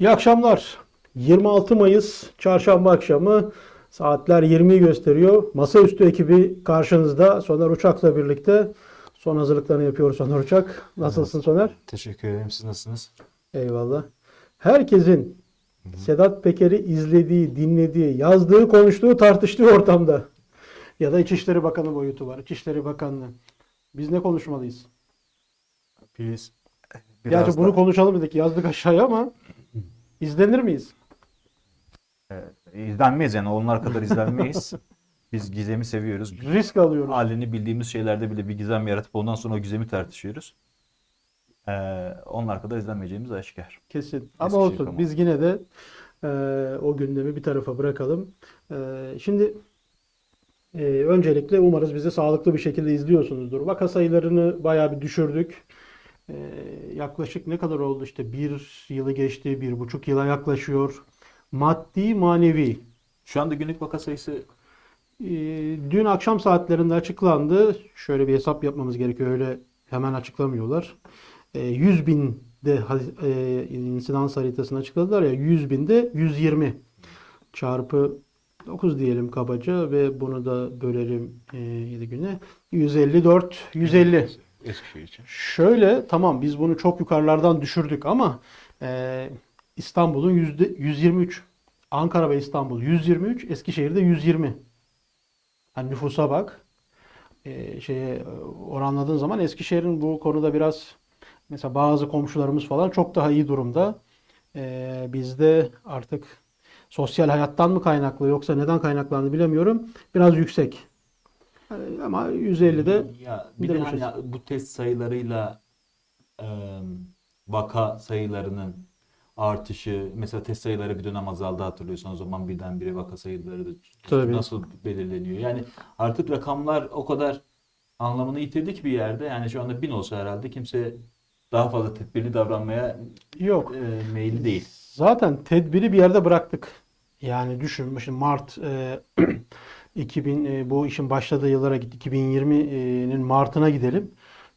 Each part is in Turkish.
İyi akşamlar. 26 Mayıs çarşamba akşamı saatler 20'yi gösteriyor. Masaüstü ekibi karşınızda. Soner Uçak'la birlikte son hazırlıklarını yapıyoruz Soner Uçak. Nasılsın Soner? Teşekkür ederim. Siz nasılsınız? Eyvallah. Herkesin Sedat Peker'i izlediği, dinlediği, yazdığı, konuştuğu, tartıştığı ortamda. Ya da İçişleri Bakanı boyutu var. İçişleri Bakanlığı. Biz ne konuşmalıyız? Biz Gerçi biraz bunu da, konuşalım dedik. Yazdık aşağıya ama izlenir miyiz? e, izlenmeyiz yani onlar kadar izlenmeyiz. Biz gizemi seviyoruz. Risk alıyoruz. Halini bildiğimiz şeylerde bile bir gizem yaratıp ondan sonra o gizemi tartışıyoruz. Ee, onlar kadar izlenmeyeceğimiz aşikar. Kesin. Ama Eskişehir olsun. kamuoyu. Biz yine de e, o gündemi bir tarafa bırakalım. E, şimdi e, öncelikle umarız bizi sağlıklı bir şekilde izliyorsunuzdur. Vaka sayılarını bayağı bir düşürdük. E, yaklaşık ne kadar oldu işte bir yılı geçti, bir buçuk yıla yaklaşıyor. Maddi, manevi. Şu anda günlük vaka sayısı E, dün akşam saatlerinde açıklandı. Şöyle bir hesap yapmamız gerekiyor. Öyle hemen açıklamıyorlar. E, 100 binde ha- e, insidans haritasını açıkladılar ya 100 binde 120 çarpı 9 diyelim kabaca ve bunu da bölelim e, 7 güne 154 150 Eskişehir için. Şöyle tamam biz bunu çok yukarılardan düşürdük ama e, İstanbul'un yüzde 123, Ankara ve İstanbul 123, Eskişehir'de 120. Hani nüfusa bak. E, şeye e, oranladığın zaman Eskişehir'in bu konuda biraz mesela bazı komşularımız falan çok daha iyi durumda. E, bizde artık sosyal hayattan mı kaynaklı yoksa neden kaynaklandı bilemiyorum. Biraz yüksek. E, ama 150'de Ya bir de hani bu test sayılarıyla e, vaka sayılarının artışı mesela test sayıları bir dönem azaldı hatırlıyorsan o zaman birdenbire vaka sayıları da Tabii. nasıl belirleniyor? Yani artık rakamlar o kadar anlamını yitirdi ki bir yerde yani şu anda bin olsa herhalde kimse daha fazla tedbirli davranmaya yok. e, meyilli değil. Zaten tedbiri bir yerde bıraktık. Yani düşün, şimdi Mart e, 2000 e, bu işin başladığı yıllara git 2020'nin Mart'ına gidelim.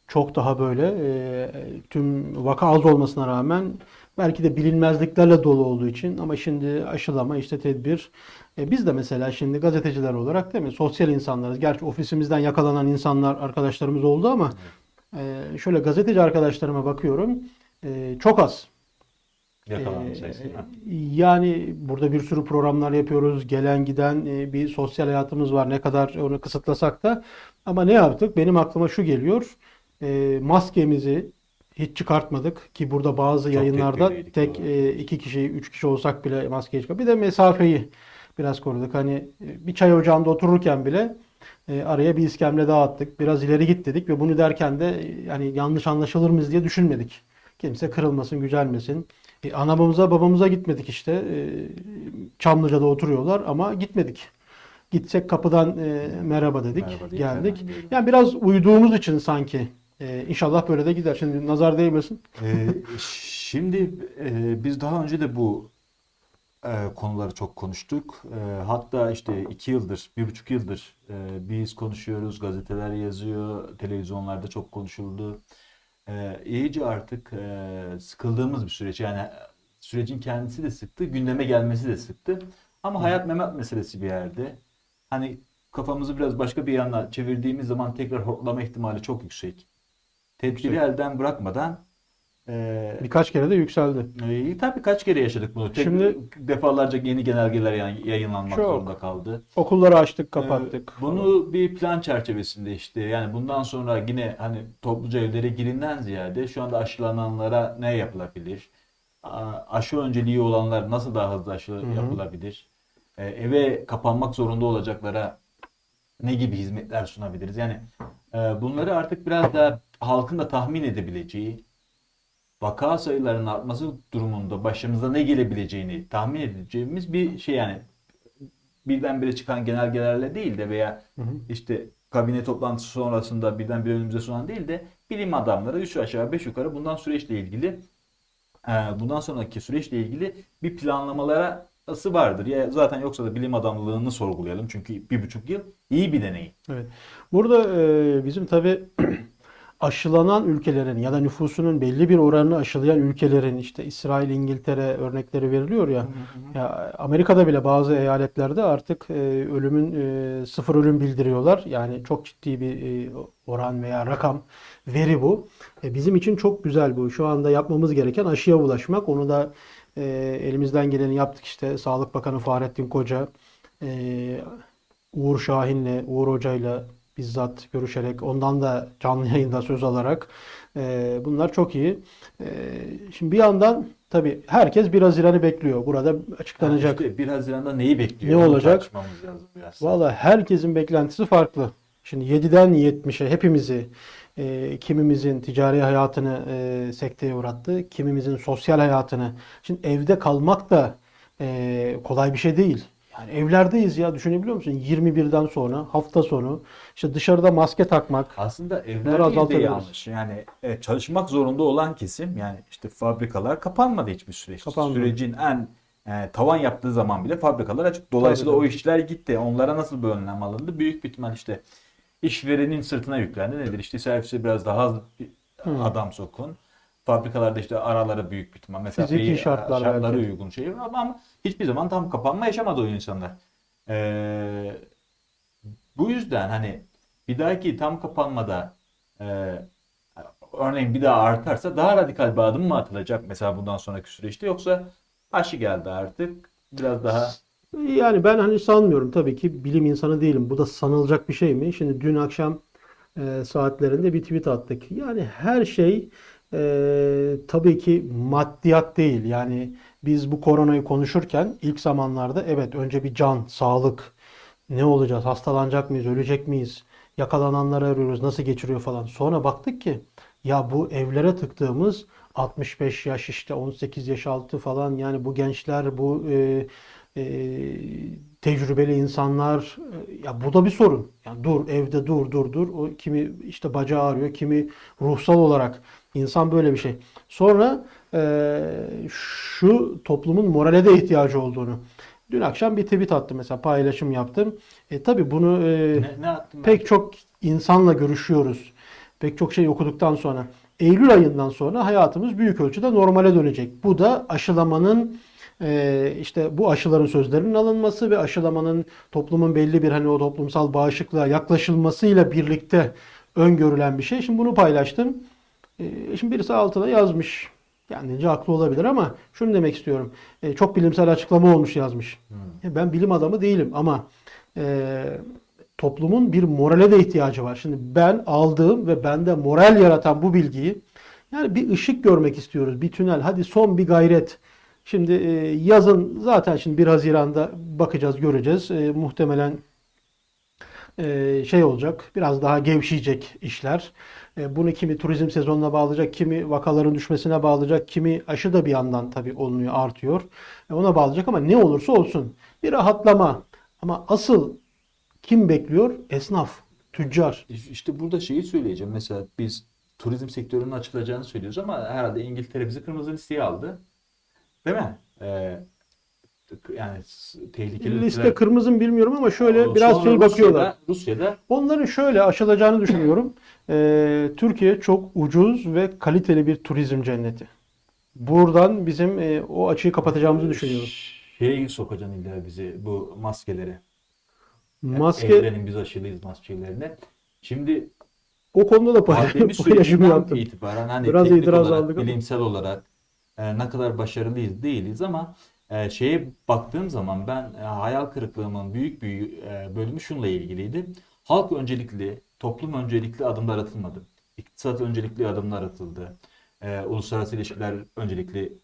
Çok daha böyle e, tüm vaka az olmasına rağmen belki de bilinmezliklerle dolu olduğu için ama şimdi aşılama işte tedbir. E, biz de mesela şimdi gazeteciler olarak değil mi? Sosyal insanlarız. Gerçi ofisimizden yakalanan insanlar arkadaşlarımız oldu ama şöyle gazeteci arkadaşlarıma bakıyorum. Çok az. Yakalanma Ee, sayısı. Yani burada bir sürü programlar yapıyoruz. Gelen giden e, bir sosyal hayatımız var. Ne kadar onu kısıtlasak da. Ama ne yaptık? Benim aklıma şu geliyor. E, maskemizi hiç çıkartmadık ki burada bazı Çok yayınlarda tek e, iki kişi, üç kişi olsak bile maskeyi çıkar. Bir de mesafeyi biraz koruduk. Hani e, bir çay ocağında otururken bile e, araya bir iskemle daha attık. Biraz ileri git dedik ve bunu derken de yani yanlış anlaşılır mıyız diye düşünmedik. Kimse kırılmasın, gücenmesin. E, anamıza babamıza gitmedik işte. E, Çamlıca'da oturuyorlar ama gitmedik. Gitsek kapıdan e, merhaba dedik, Merhaba deyip geldik. hemen. Yani biraz uyduğumuz için sanki. E, inşallah böyle de gider. Şimdi nazar değmesin. Ee, şimdi e, biz daha önce de bu e, konuları çok konuştuk. E, hatta işte iki yıldır, bir buçuk yıldır e, biz konuşuyoruz, gazeteler yazıyor, televizyonlarda çok konuşuldu. E, iyice artık e, sıkıldığımız bir süreç. Yani sürecin kendisi de sıktı, gündeme gelmesi de sıktı. Ama hayat memat meselesi bir yerde. Hani kafamızı biraz başka bir yana çevirdiğimiz zaman tekrar hortlama ihtimali çok yüksek. Tedbiri Yüksek. elden bırakmadan e, Birkaç kere de yükseldi. ee, tabii kaç kere yaşadık bunu. Tek Şimdi- defalarca yeni genelgeler yay- yayınlanmak Çok. zorunda kaldı. Okulları açtık, kapattık. Ee, bunu bir plan çerçevesinde işte yani bundan sonra yine hani topluca evlere girinden ziyade şu anda aşılananlara ne yapılabilir? A- Aşı önceliği olanlar nasıl daha hızlı aşı yapılabilir? Ee, eve kapanmak zorunda olacaklara ne gibi hizmetler sunabiliriz? Yani e, bunları artık biraz daha halkın da tahmin edebileceği vaka sayılarının artması durumunda başımıza ne gelebileceğini tahmin edeceğimiz bir şey yani birdenbire çıkan genelgelerle değil de veya Hı hı. işte kabine toplantısı sonrasında birdenbire önümüze sunan değil de bilim adamları üç aşağı beş yukarı bundan süreçle ilgili e, bundan sonraki süreçle ilgili bir planlamaları vardır. Ya zaten yoksa da bilim adamlığını sorgulayalım çünkü bir buçuk yıl iyi bir deney. Evet. Burada e, bizim tabii aşılanan ülkelerin ya da nüfusunun belli bir oranını aşılayan ülkelerin işte İsrail, İngiltere örnekleri veriliyor ya. Ya Amerika'da bile bazı eyaletlerde artık e, ölümün e, sıfır ölüm bildiriyorlar. Yani çok ciddi bir e, oran veya rakam, veri bu. E, bizim için çok güzel bu. Şu anda yapmamız gereken aşıya ulaşmak. Onu da e, elimizden geleni yaptık işte. Sağlık Bakanı Fahrettin Koca, e, Uğur Şahin'le, Uğur Hoca'yla bizzat görüşerek, ondan da canlı yayında söz alarak e, bunlar çok iyi. E, şimdi bir yandan tabii herkes 1 Haziran'ı bekliyor. Burada açıklanacak. İşte 1 Haziran'da neyi bekliyor? Ne olacak? Valla herkesin beklentisi farklı. Şimdi 7'den 70'e hepimizi, e, kimimizin ticari hayatını e, sekteye uğrattı, kimimizin sosyal hayatını. Şimdi evde kalmak da e, kolay bir şey değil. Yani evlerdeyiz ya düşünebiliyor musun? 21'den sonra hafta sonu işte dışarıda maske takmak. Aslında evler değil de yanlış. Yani e, çalışmak zorunda olan kesim yani işte fabrikalar kapanmadı hiçbir süreç. Kapanmadı. Sürecin en e, tavan yaptığı zaman bile fabrikalar açık. Dolayısıyla Tabii, o işler gitti. Onlara nasıl bir önlem alındı? Büyük bir ihtimal işte işverenin sırtına yüklendi. Nedir? İşte servise biraz daha az adam sokun. Fabrikalarda işte aralara büyük bir ihtimal mesafeyi Fiziki şartlar şartlara belki. uygun şey ama, ama hiçbir zaman tam kapanma yaşamadı o insanlar. Ee, bu yüzden hani bir dahaki tam kapanmada e, örneğin bir daha artarsa daha radikal bir adım mı atılacak mesela bundan sonraki süreçte yoksa aşı geldi artık biraz daha Yani ben hani sanmıyorum tabii ki bilim insanı değilim. Bu da sanılacak bir şey mi? Şimdi dün akşam e, saatlerinde bir tweet attık. Yani her şey e, tabii ki maddiyat değil. Yani biz bu koronayı konuşurken ilk zamanlarda evet önce bir can, sağlık, ne olacağız, hastalanacak mıyız, ölecek miyiz, yakalananları arıyoruz, nasıl geçiriyor falan. Sonra baktık ki ya bu evlere tıktığımız 65 yaş işte 18 yaş altı falan yani bu gençler bu e, e, tecrübeli insanlar e, ya bu da bir sorun. Yani dur evde dur dur dur. O kimi işte bacağı ağrıyor, kimi ruhsal olarak insan böyle bir şey. Sonra e, şu toplumun morale de ihtiyacı olduğunu. Dün akşam bir tweet attım mesela paylaşım yaptım. E tabii bunu e, ne, ne yaptım ben? pek çok insanla görüşüyoruz. Pek çok şey okuduktan sonra Eylül ayından sonra hayatımız büyük ölçüde normale dönecek. Bu da aşılamanın işte bu aşıların sözlerinin alınması ve aşılamanın toplumun belli bir hani o toplumsal bağışıklığa yaklaşılmasıyla birlikte öngörülen bir şey. Şimdi bunu paylaştım. E, şimdi birisi altına yazmış. Kendince haklı olabilir ama şunu demek istiyorum. E, çok bilimsel açıklama olmuş yazmış. E, Ben bilim adamı değilim ama e, toplumun bir morale de ihtiyacı var. Şimdi ben aldığım ve bende moral yaratan bu bilgiyi yani bir ışık görmek istiyoruz. Bir tünel. Hadi son bir gayret. Şimdi e, yazın zaten şimdi 1 Haziran'da bakacağız, göreceğiz. E, muhtemelen e, şey olacak. Biraz daha gevşeyecek işler. E, bunu kimi turizm sezonuna bağlayacak, kimi vakaların düşmesine bağlayacak, kimi aşı da bir yandan tabii olunuyor, artıyor. E, ona bağlayacak ama ne olursa olsun bir rahatlama. Ama asıl kim bekliyor? Esnaf, tüccar. İşte burada şeyi söyleyeceğim. Mesela biz turizm sektörünün açılacağını söylüyoruz ama herhalde İngiltere bizi kırmızı listeye aldı. Değil mi? Ee, yani tehlikeli Liste ülkeler- kırmızı mı bilmiyorum ama şöyle Sonra biraz şey Rusya'da- bakıyorlar. Rusya'da Onların şöyle aşılacağını düşünüyorum. Ee, Türkiye çok ucuz ve kaliteli bir turizm cenneti. Buradan bizim e, o açığı kapatacağımızı düşünüyorum. Şeye sokacaksın illa bizi bu maskeleri. Maske Evrenin biz aşılıyız maskelerine. Şimdi o konuda da paylaşım sürecinden yaptım. itibaren hani Biraz itiraz olarak, aldık bilimsel olarak e, ne kadar başarılıyız değiliz ama e, şeye baktığım zaman ben e, hayal kırıklığımın büyük bir e, bölümü şunla ilgiliydi. Halk öncelikli, toplum öncelikli adımlar atılmadı. İktisat öncelikli adımlar atıldı. E, uluslararası ilişkiler öncelikli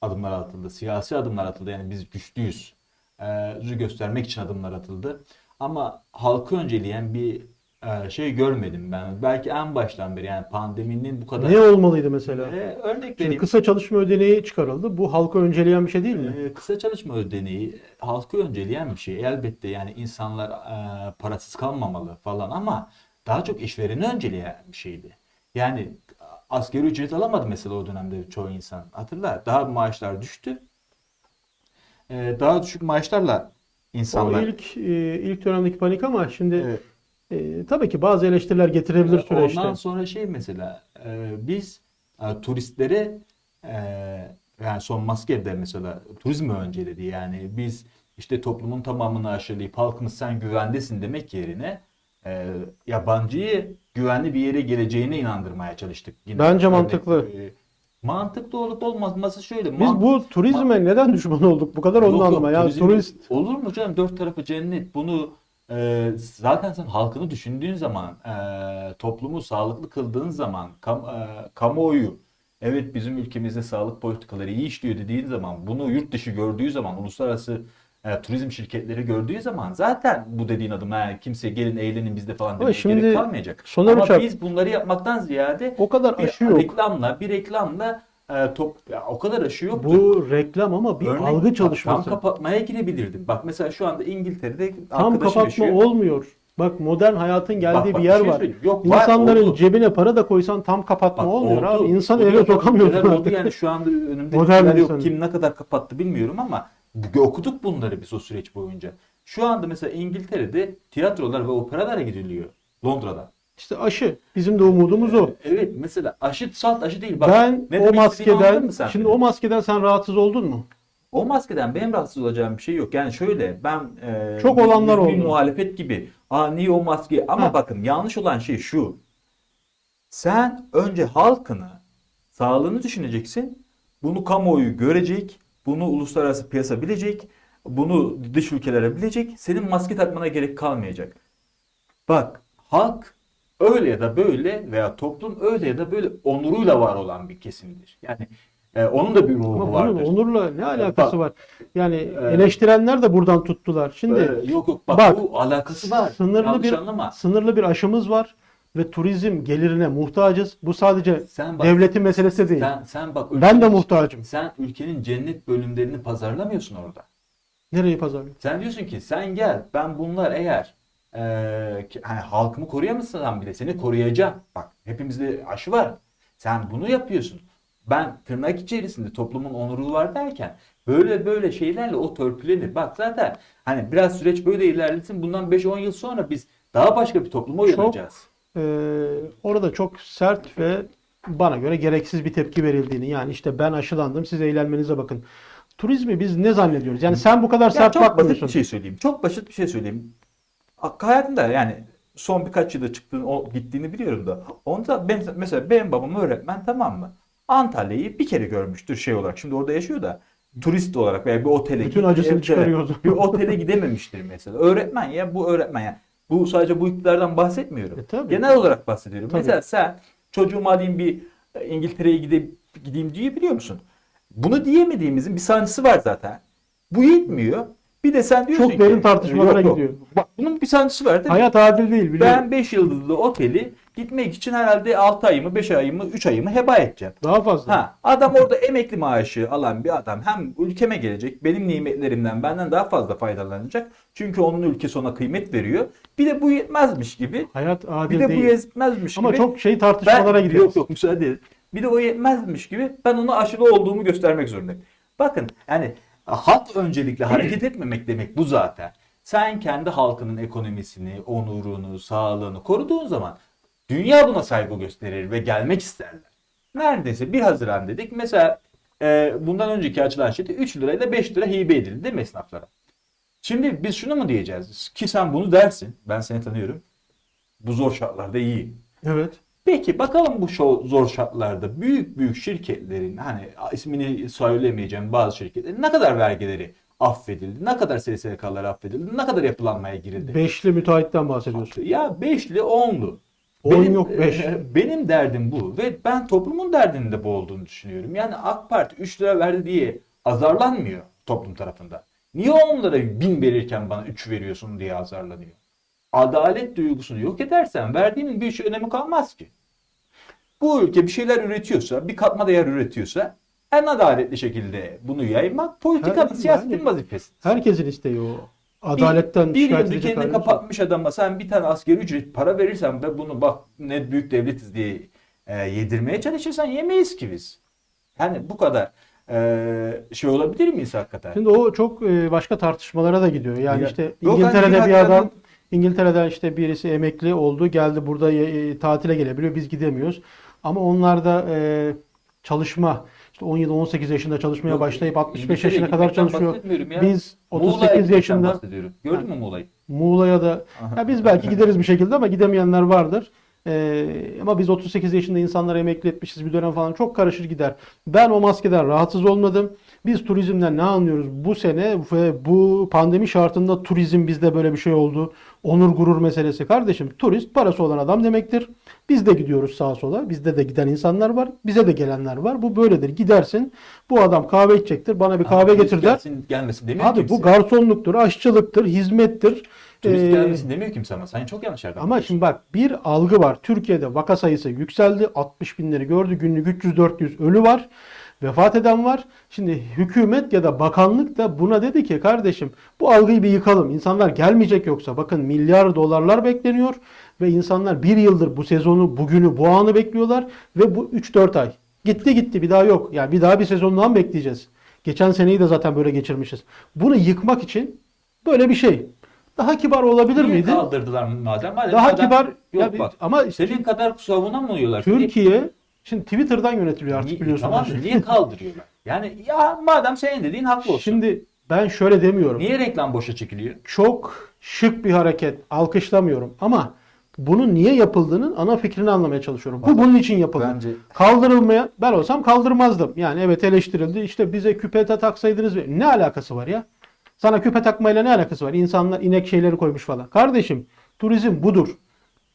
adımlar atıldı. Siyasi adımlar atıldı. Yani biz güçlüyüz. E, göstermek için adımlar atıldı. Ama halkı önceleyen bir şey görmedim ben. Belki en baştan beri yani pandeminin bu kadar Ne olmalıydı mesela? e, örnek vereyim. kısa çalışma ödeneği çıkarıldı. Bu halka önceleyen bir şey değil mi? E, kısa çalışma ödeneği halkı önceleyen bir şey. Elbette yani insanlar e, parasız kalmamalı falan ama daha çok işvereni önceleyen bir şeydi. Yani asgari ücret alamadı mesela o dönemde çoğu insan. Hatırla daha maaşlar düştü. E, daha düşük maaşlarla O insanlar ilk e, ilk dönemdeki panik ama şimdi Evet. E, tabii ki bazı eleştiriler getirebilir süreçte. Ondan sonra şey mesela e, biz e, turistlere e, yani son maskede mesela turizmi önceledi. Yani biz işte toplumun tamamını aşılayıp halkımız sen güvendesin demek yerine e, yabancıyı güvenli bir yere geleceğine inandırmaya çalıştık. Yine Bence örnek- mantıklı. e, mantıklı olup olmaması şöyle. Biz bu turizme neden düşman olduk? Bu kadar onu anlama. Ya turist Olur mu canım? Dört tarafı cennet. Bunu e, zaten sen halkını düşündüğün zaman, e, toplumu sağlıklı kıldığın zaman, kam, e, kamuoyu, evet bizim ülkemizde sağlık politikaları iyi işliyor dediğin zaman, bunu yurt dışı gördüğü zaman, uluslararası e, turizm şirketleri gördüğü zaman zaten bu dediğin adım ha, kimse gelin eğlenin bizde falan demeye şimdi gerek kalmayacak. Soner Ama Uçak- biz bunları yapmaktan ziyade o kadar bir aşı yok. reklamla, bir reklamla e, top, ya, o kadar aşı yoktu. Bu reklam ama bir Örnek, algı çalışması. Tam kapatmaya girebilirdin. Bak mesela şu anda İngiltere'de Tam kapatma yaşıyor. olmuyor. Bak modern hayatın geldiği Bak, bak, bir yer şey var. Yok, var, İnsanların oldu. cebine para da koysan tam kapatma Bak, olmuyor oldu. abi. İnsan eve şeyler oldu. Yani şu anda önümde Modern yok. Kim ne kadar kapattı bilmiyorum ama okuduk bunları biz o süreç boyunca. Şu anda mesela İngiltere'de tiyatrolar ve operalara gidiliyor. Londra'da. İşte aşı. Bizim de umudumuz o. Evet mesela aşı salt aşı değil. Bak, ben ne o maskeden, şimdi o maskeden sen rahatsız oldun mu? O maskeden benim rahatsız olacağım bir şey yok. Yani şöyle ben e, Çok olanlar oldu. muhalefet gibi. Aa niye o maske? Ama Ha. bakın yanlış olan şey şu. Sen önce halkını, sağlığını düşüneceksin. Bunu kamuoyu görecek. Bunu uluslararası piyasa bilecek. Bunu dış ülkelere bilecek. Senin maske takmana gerek kalmayacak. Bak halk öyle ya da böyle veya toplum öyle ya da böyle onuruyla var olan bir kesimdir. Yani e, onun da bir ruhu bunun vardır. onurla ne alakası bak. var? Yani Ee, eleştirenler de buradan tuttular. Şimdi Ee, yok yok bak, bak, bu alakası var. sınırlı Yanlış bir anlama. sınırlı bir aşımız var ve turizm gelirine muhtacız. Bu sadece Sen bak, devletin meselesi değil. sen, sen bak ben de ülkenin- muhtacım. Sen ülkenin cennet bölümlerini pazarlamıyorsun orada. Nereyi pazarlıyor? Sen diyorsun ki sen gel ben bunlar eğer ki- hani halkımı koruyamazsan bile seni koruyacağım. Bak hepimizde aşı var. Sen bunu yapıyorsun. Ben tırnak içerisinde toplumun onuru var derken böyle böyle şeylerle o törpülenir. Bak zaten hani biraz süreç böyle ilerlesin. Bundan 5-10 yıl sonra biz daha başka bir topluma Çok uyanacağız. Ee, orada çok sert ve bana göre gereksiz bir tepki verildiğini yani işte ben aşılandım siz eğlenmenize bakın. Turizmi biz ne zannediyoruz? Yani sen bu kadar Ya sert çok basit bakmıyorsun. bir şey söyleyeyim. Çok basit bir şey söyleyeyim. Hayatımda yani son birkaç yılda çıktığını, o gittiğini biliyorum da. Onda ben, mesela benim babam öğretmen tamam mı? Antalya'yı bir kere görmüştür şey olarak. Şimdi orada yaşıyor da turist olarak veya bir otele Bütün acısını evet, çıkarıyor o zaman. Bir otele gidememiştir mesela. Öğretmen ya bu öğretmen ya. Bu sadece bu iktidardan bahsetmiyorum. E, tabii. Genel olarak bahsediyorum. Tabii. Mesela sen çocuğuma alayım bir İngiltere'ye gidip gideyim diye biliyor musun? Bunu diyemediğimizin bir sancısı var zaten. Bu yetmiyor. Bir de sen diyorsun Çok ki derin tartışmalara yok, gidiyor. Bak bunun bir sancısı var değil mi? Hayat adil değil biliyorum. Ben 5 yıldızlı oteli gitmek için herhalde 6 ayımı, 5 ayımı, 3 ayımı heba edeceğim. Daha fazla. Ha, adam orada emekli maaşı alan bir adam hem ülkeme gelecek, benim nimetlerimden benden daha fazla faydalanacak. Çünkü onun ülkesi ona kıymet veriyor. Bir de bu yetmezmiş gibi. Hayat adil Bir de bu değil. yetmezmiş Ama gibi. çok şey tartışmalara ben, gidiyoruz. Yok yok müsaade edin. Bir de o yetmezmiş gibi ben ona aşılı olduğumu göstermek zorundayım. Bakın yani halk öncelikle hareket etmemek demek bu zaten. Sen kendi halkının ekonomisini, onurunu, sağlığını koruduğun zaman dünya buna saygı gösterir ve gelmek isterler. Neredeyse 1 Haziran dedik. Mesela e, bundan önceki açılan şeyde 3 lirayla 5 lira hibe edildi değil mi esnaflara? Şimdi biz şunu mu diyeceğiz? Ki sen bunu dersin. Ben seni tanıyorum. Bu zor şartlarda iyi. Evet. Peki bakalım bu şo- zor şartlarda büyük büyük şirketlerin hani ismini söylemeyeceğim bazı şirketlerin ne kadar vergileri affedildi, ne kadar SSK'lar affedildi, ne kadar yapılanmaya girildi. Beşli müteahhitten bahsediyorsun. Ya beşli onlu. On yok, beş. Benim derdim bu ve ben toplumun derdinin de bu olduğunu düşünüyorum. Yani AK Parti 3 lira verdi diye azarlanmıyor toplum tarafından. Niye onlara bin verirken bana 3 veriyorsun diye azarlanıyor? Adalet duygusunu yok edersen verdiğinin bir şey önemi kalmaz ki. Bu ülke bir şeyler üretiyorsa, bir katma değer üretiyorsa en adaletli şekilde bunu yaymak politikanın, Her- siyasetin yani- vazifesi. Herkesin isteği o. Adaletten bir, bir edecek kendini kapatmış adama sen bir tane asgari ücret para verirsen ve bunu bak ne büyük devletiz diye e, yedirmeye çalışırsan yemeyiz ki biz. Yani bu kadar e, şey olabilir miyiz hakikaten? Şimdi o çok e, başka tartışmalara da gidiyor. Yani Ya- işte Yok, İngiltere'de hani bir adam İngiltere'den işte birisi emekli oldu, geldi burada e, tatile gelebiliyor. Biz gidemiyoruz. Ama onlar da e, çalışma işte 17-18 yaşında çalışmaya Yok, başlayıp 65 İngiltere'ye yaşına kadar çalışıyor. ya. Biz Muğla'ya 38 gitmekten yaşında. Gördün mü Muğla'yı? Muğla'ya da ya biz belki gideriz bir şekilde ama gidemeyenler vardır. Ee, ama biz 38 yaşında insanları emekli etmişiz bir dönem falan çok karışır gider. Ben o maskeden rahatsız olmadım. Biz turizmden ne anlıyoruz? Bu sene ve bu pandemi şartında turizm bizde böyle bir şey oldu. Onur gurur meselesi. Kardeşim turist parası olan adam demektir. Biz de gidiyoruz sağa sola. Bizde de giden insanlar var. Bize de gelenler var. Bu böyledir. Gidersin. Bu adam kahve içecektir. Bana bir kahve Turist getir der. gelsin, gelmesin demiyor Abi kimse. bu garsonluktur, aşçılıktır, hizmettir. Turist Ee, gelmesin demiyor kimse ama. Sen çok yanlış yerden ama şimdi bak bir algı var. Türkiye'de vaka sayısı yükseldi. 60 binleri gördü. Günlük 300-400 ölü var. Vefat eden var. Şimdi hükümet ya da bakanlık da buna dedi ki kardeşim bu algıyı bir yıkalım. İnsanlar gelmeyecek yoksa bakın milyar dolarlar bekleniyor ve insanlar bir yıldır bu sezonu, bugünü, bu anı bekliyorlar ve bu 3-4 ay. Gitti gitti bir daha yok. Yani bir daha bir sezondan bekleyeceğiz. Geçen seneyi de zaten böyle geçirmişiz. Bunu yıkmak için böyle bir şey. Daha kibar olabilir Niye miydi? kaldırdılar madem? Madem Daha kibar Yok ya bak. ama Senin kadar savunamıyorlar. Türkiye şimdi Twitter'dan yönetiliyor artık Niye- biliyorsun. Tamam da niye kaldırıyorlar? Yani ya madem senin dediğin haklı olsun. Şimdi ben şöyle demiyorum. Niye reklam boşa çekiliyor? Çok şık bir hareket. Alkışlamıyorum ama bunun niye yapıldığının ana fikrini anlamaya çalışıyorum. Bu bunun için yapıldı. Bence Kaldırılmaya ben olsam kaldırmazdım. Yani evet eleştirildi. İşte bize küpe de taksaydınız. Ne alakası var ya? Sana küpe takmayla ne alakası var? İnsanlar inek şeyleri koymuş falan. Kardeşim turizm budur.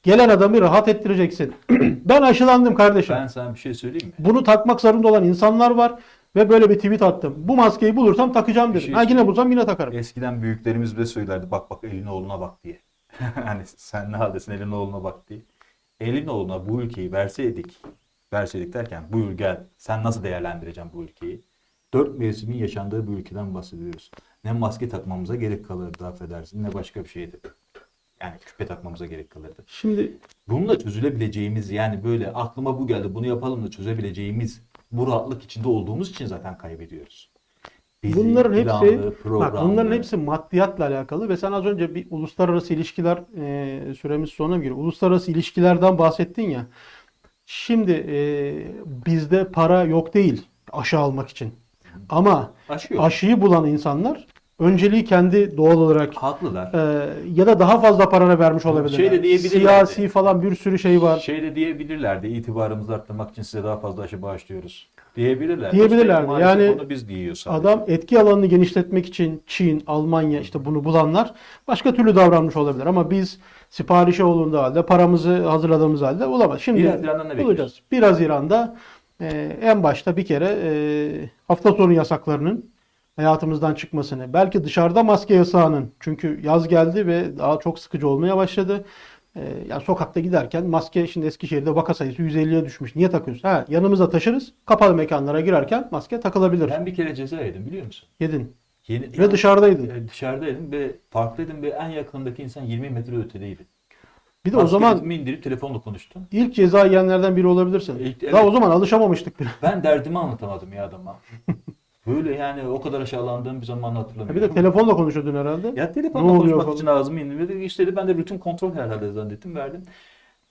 Gelen adamı rahat ettireceksin. ben aşılandım kardeşim. ben sana bir şey söyleyeyim mi? Bunu takmak zorunda olan insanlar var ve böyle bir tweet attım. Bu maskeyi bulursam takacağım Bir dedim. şey ha yine bulsam yine takarım. Eskiden büyüklerimiz de söylerdi bak bak elin oğluna bak diye. hani sen ne haldesin elin oğluna bak diye. Elin oğluna bu ülkeyi verseydik, verseydik derken buyur gel sen nasıl değerlendireceksin bu ülkeyi? Dört mevsimin yaşandığı bir ülkeden bahsediyoruz. Ne maske takmamıza gerek kalırdı affedersin ne başka bir şeydi. Yani küpe takmamıza gerek kalırdı. Şimdi Bununla çözülebileceğimiz yani böyle aklıma bu geldi bunu yapalım da çözebileceğimiz bu rahatlık içinde olduğumuz için zaten kaybediyoruz. Bizi bunların hepsi planlı, bak programlı, bunların hepsi maddiyatla alakalı ve sen az önce bir uluslararası ilişkiler e, süremiz sonuna giriyor. Uluslararası ilişkilerden bahsettin ya. Şimdi e, bizde para yok değil aşı almak için. Ama aşıyor. aşıyı bulan insanlar önceliği kendi doğal olarak Haklılar. e, ya da daha fazla parana vermiş olabilirler. Şey de diyebilirler Siyasi de. falan bir sürü şey var. Şey de diyebilirlerdi, itibarımızı arttırmak için size daha fazla aşı bağışlıyoruz. Diyebilirler. Diyebilirlerdi. maalesef Yani onu biz diyoruz sadece. Adam etki alanını genişletmek için Çin, Almanya işte bunu bulanlar başka türlü davranmış olabilir ama biz siparişi olduğunda halde paramızı hazırladığımız halde olamaz. Şimdi 1 Haziran'dan ne bulacağız. 1 Haziran'da e, en başta bir kere e, hafta sonu yasaklarının hayatımızdan çıkmasını, belki dışarıda maske yasağının çünkü yaz geldi ve daha çok sıkıcı olmaya başladı. E, yani sokakta giderken maske şimdi Eskişehir'de vaka sayısı 150'ye düşmüş. Niye takıyoruz? Ha, yanımıza taşırız. Kapalı mekanlara girerken maske takılabilir. Ben bir kere ceza yedim biliyor musun? Yedin. Yeni, Ve dışarıdaydın. E, dışarıdaydım ve parktaydım ve en yakındaki insan 20 metre ötedeydi. Bir de o zaman indirip telefonla konuştum. ilk ceza yiyenlerden biri olabilirsin. İlk- Daha evet. o zaman alışamamıştık bile. Ben derdimi anlatamadım ya adama. Böyle yani o kadar aşağılandığım bir zaman Bir hatırlamıyorum. de telefonla konuşuyordun herhalde. Ya Ne telefonla oluyor konuşmak falan? için ağzımı indirmedi. İşte dedi, ben de rutin kontrol herhalde zannettim verdim.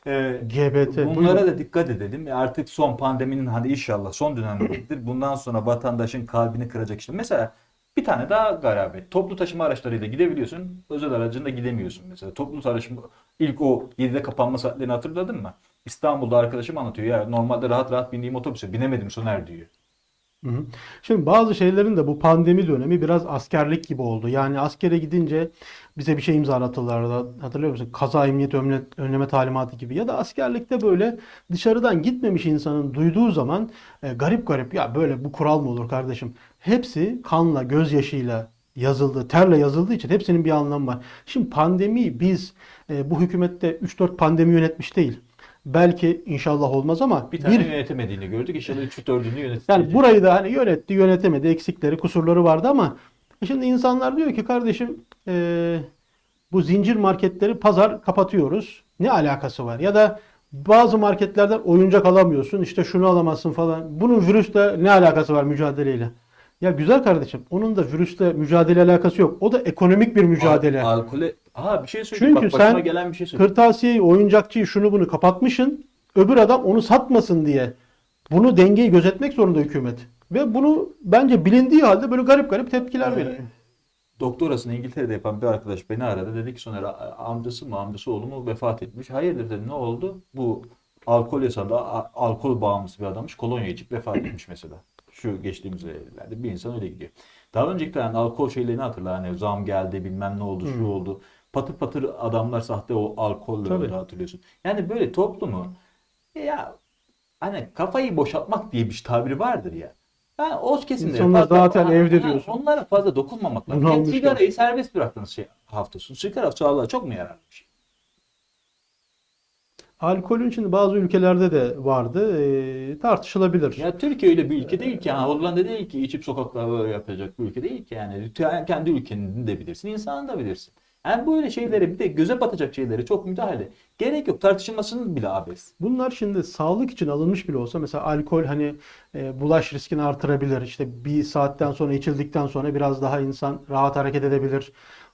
Ee, GBT. Bunlara buyurun. da dikkat edelim. E, Artık son pandeminin hadi inşallah son dönemleridir. Bundan sonra vatandaşın kalbini kıracak işte. Mesela bir tane daha garabet. Toplu taşıma araçlarıyla gidebiliyorsun. Özel aracında gidemiyorsun mesela. Toplu taşıma ilk o 7'de kapanma saatlerini hatırladın mı? İstanbul'da arkadaşım anlatıyor. Ya normalde rahat rahat bindiğim otobüse binemedim Soner diyor. Şimdi bazı şeylerin de bu pandemi dönemi biraz askerlik gibi oldu. Yani askere gidince bize bir şey imzalatırlardı. Hatırlıyor musun? Kaza emniyet önleme, önleme talimatı gibi. Ya da askerlikte böyle dışarıdan gitmemiş insanın duyduğu zaman e, garip garip ya böyle bu kural mı olur kardeşim? Hepsi kanla, gözyaşıyla yazıldı, terle yazıldığı için hepsinin bir anlamı var. Şimdi pandemiyi biz e, bu hükümette 3-4 pandemi yönetmiş değil. Belki inşallah olmaz ama Bir tane bir yönetemediğini gördük. İnşallah 3 4'ünü yönetecek. yani burayı da hani yönetti, yönetemedi, eksikleri, kusurları vardı ama şimdi insanlar diyor ki kardeşim e, bu zincir marketleri pazar kapatıyoruz. Ne alakası var? Ya da bazı marketlerden oyuncak alamıyorsun, işte şunu alamazsın falan. Bunun virüsle ne alakası var mücadeleyle? Ya güzel kardeşim, onun da virüsle mücadele alakası yok. O da ekonomik bir mücadele. Al- alkole Aa bir şey söyleyeyim. Çünkü Bak başıma sen gelen bir şey söyleyeyim. Kırtasiyeyi, oyuncakçıyı, şunu bunu kapatmışsın. Öbür adam onu satmasın diye. Bunu dengeyi gözetmek zorunda hükümet. Ve bunu bence bilindiği halde böyle garip garip tepkiler veriyor. Doktorasını İngiltere'de yapan bir arkadaş beni aradı. Dedi ki Soner a- amcası mı amcası oğlu mu vefat etmiş. Hayırdır dedim ne oldu? Bu alkol yasağında a- alkol bağımlısı bir adammış. Kolonya içip vefat etmiş mesela. Şu geçtiğimiz aylarda bir insan öyle gidiyor. Daha önceki yani alkol şeylerini hatırla. Hani zam geldi bilmem ne oldu şu oldu. Patır patır adamlar sahte o alkolle Tabii. hatırlıyorsun. Yani böyle toplumu ya hani kafayı boşaltmak diye bir tabiri vardır ya. Yani o kesimlere İnsanlar fazla- zaten Ha, evde ha, diyorsun. Onlara fazla dokunmamak lazım. Yani sigarayı serbest bıraktınız şey hafta sonu. Sigara sağlığa çok mu yararlı bir şey? Alkolün şimdi bazı ülkelerde de vardı. Ee, tartışılabilir. Ya Türkiye öyle bir ülke değil ki. Ha, Hollanda değil ki içip sokaklarda yapacak bir ülke değil ki. Yani kendi ülkenin de bilirsin, insanı da bilirsin. Yani böyle şeylere bir de göze batacak şeylere çok müdahale. Gerek yok. Tartışılmasının bile abes. Bunlar şimdi sağlık için alınmış bile olsa mesela alkol hani e, bulaş riskini artırabilir. İşte bir saatten sonra içildikten sonra biraz daha insan rahat hareket edebilir.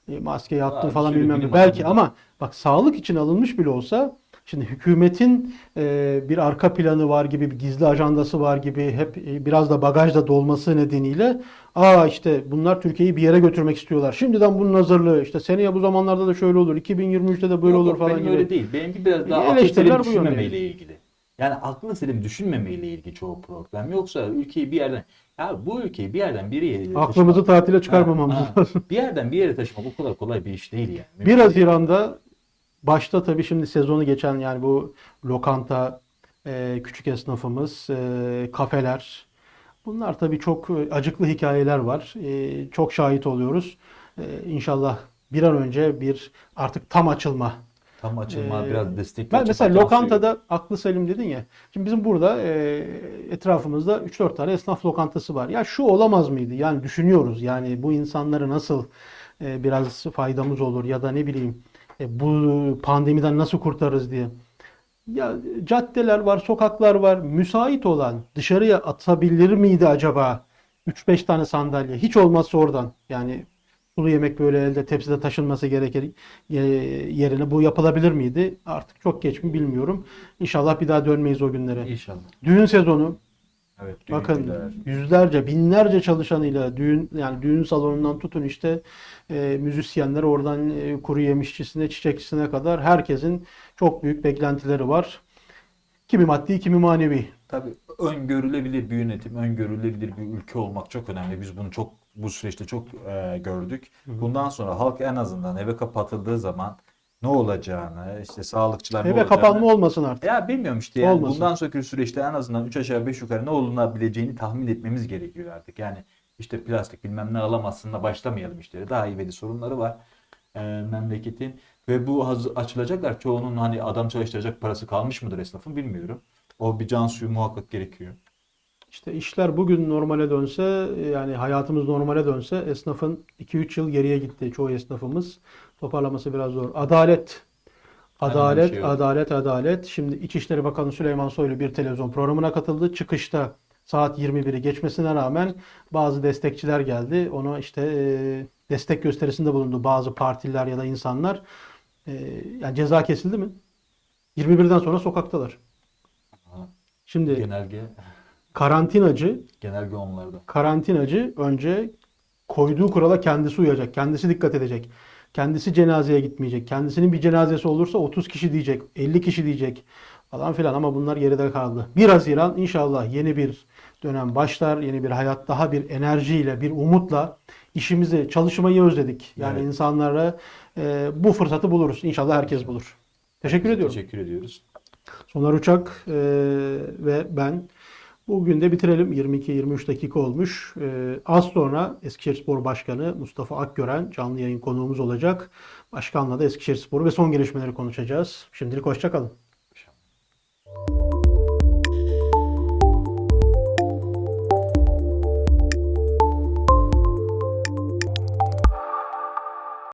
E, maskeyi attın Ha, falan bilmem ne. Belki ama bak sağlık için alınmış bile olsa şimdi hükümetin e, bir arka planı var gibi bir gizli ajandası var gibi hep e, biraz da bagajda dolması nedeniyle aa işte bunlar Türkiye'yi bir yere götürmek istiyorlar. Şimdiden bunun hazırlığı işte seneye bu zamanlarda da şöyle olur. 2023'te de böyle Yok, olur yok, falan benim gibi. öyle değil. Benimki biraz daha aklı selim düşünmemeyle ilgili. Yani aklı selim düşünmemeyle ilgili çoğu problem. Yoksa ülkeyi bir yerden ya bu ülkeyi bir yerden bir yere Aklımızı taşımak- tatile çıkarmamamız Ha, ha. lazım. Bir yerden bir yere taşımak o kadar kolay bir iş değil yani. 1 Haziran'da başta tabii şimdi sezonu geçen yani bu lokanta, e, küçük esnafımız, e, kafeler bunlar tabii çok e, acıklı hikayeler var. E, çok şahit oluyoruz. E, inşallah bir an önce bir artık tam açılma. Tam açılma Ee, biraz destek Ben mesela lokantada aklı selim dedin ya. Şimdi bizim burada e, etrafımızda 3-4 tane esnaf lokantası var. Ya şu olamaz mıydı? Yani düşünüyoruz. Yani bu insanları nasıl e, biraz faydamız olur ya da ne bileyim e, bu pandemiden nasıl kurtarırız diye. Ya caddeler var, sokaklar var. Müsait olan dışarıya atabilir miydi acaba? 3-5 tane sandalye. Hiç olmazsa oradan. Yani sulu yemek böyle elde tepside taşınması gerekir e, yerine bu yapılabilir miydi? Artık çok geç mi bilmiyorum. İnşallah bir daha dönmeyiz o günlere. İnşallah. Düğün sezonu Evet. bakın yüzlerce, binlerce çalışanıyla düğün yani düğün salonundan tutun işte e, müzisyenler oradan e, kuru yemişçisine, çiçekçisine kadar herkesin çok büyük beklentileri var. Kimi maddi, kimi manevi. Tabii öngörülebilir bir yönetim, öngörülebilir bir ülke olmak çok önemli. Biz bunu çok bu süreçte çok e, gördük. Bundan sonra halk en azından eve kapatıldığı zaman ne olacağını, işte sağlıkçılar ne Eve olacağını kapanma olmasın artık. Ya bilmiyorum işte yani Olmasın. bundan sonraki süreçte en azından 3 aşağı 5 yukarı ne olunabileceğini tahmin etmemiz gerekiyor artık. Yani işte plastik bilmem ne alamazsın da başlamayalım işte. Daha iyi sorunları var e, memleketin. Ve bu haz- açılacaklar. Çoğunun hani adam çalıştıracak parası kalmış mıdır esnafın bilmiyorum. O bir can suyu muhakkak gerekiyor. İşte işler bugün normale dönse yani hayatımız normale dönse esnafın 2-3 yıl geriye gitti çoğu esnafımız. Toparlaması biraz zor. Adalet. Adalet, şey adalet, adalet. Şimdi İçişleri Bakanı Süleyman Soylu bir televizyon programına katıldı. Çıkışta saat 21'i geçmesine rağmen bazı destekçiler geldi. Ona işte e, destek gösterisinde bulundu bazı partiler ya da insanlar. E, yani ceza kesildi mi? 21'den sonra sokaktalar. Şimdi Genelge, karantinacı genelge onlarda. karantinacı önce koyduğu kurala kendisi uyacak. Kendisi dikkat edecek. Kendisi cenazeye gitmeyecek. Kendisinin bir cenazesi olursa 30 kişi diyecek, 50 kişi diyecek falan filan ama bunlar geride kaldı. 1 Haziran inşallah yeni bir dönem başlar. Yeni bir hayat daha bir enerjiyle, bir umutla işimizi, çalışmayı özledik. Yani Evet. insanlara e, bu fırsatı buluruz. İnşallah herkes bulur. Teşekkür ediyorum. Teşekkür ediyoruz. Soner Uçak e, ve ben bugün de bitirelim. 22-23 dakika olmuş. E, az sonra Eskişehirspor Başkanı Mustafa Akgören canlı yayın konuğumuz olacak. Başkanla da Eskişehirspor'u ve son gelişmeleri konuşacağız. Şimdilik hoşçakalın.